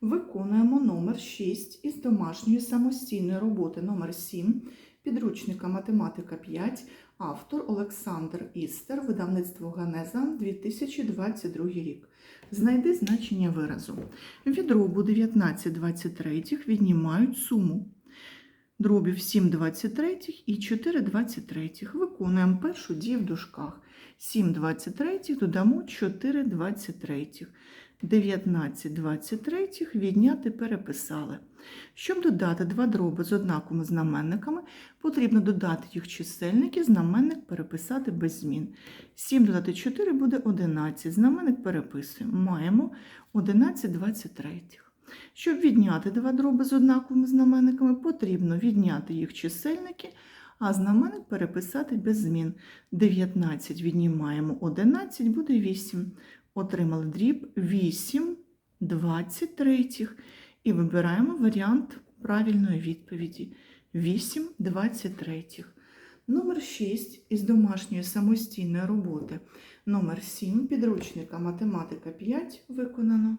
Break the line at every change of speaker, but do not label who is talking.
Виконуємо номер 6 із домашньої самостійної роботи номер 7 підручника математика 5, автор Олександр Істер, видавництво Ганеза 2022 рік. Знайди значення виразу. Від дробу 19 23 віднімають суму. Дробів 7 23 і 4 23. Виконуємо першу дію в дужках. 7 23 додамо 4 23. 19 23 відняти переписали. Щоб додати два дроби з однаковими знаменниками, потрібно додати їх чисельники, знаменник переписати без змін. 7 додати 4 буде 11. Знаменник переписуємо. Маємо 11 23. Щоб відняти два дроби з однаковими знаменниками, потрібно відняти їх чисельники, а знаменник переписати без змін. 19 віднімаємо 11, буде 8. Отримали дріб 8 23. І вибираємо варіант правильної відповіді. 8 23. Номер 6 із домашньої самостійної роботи. Номер 7 підручника математика 5 виконано.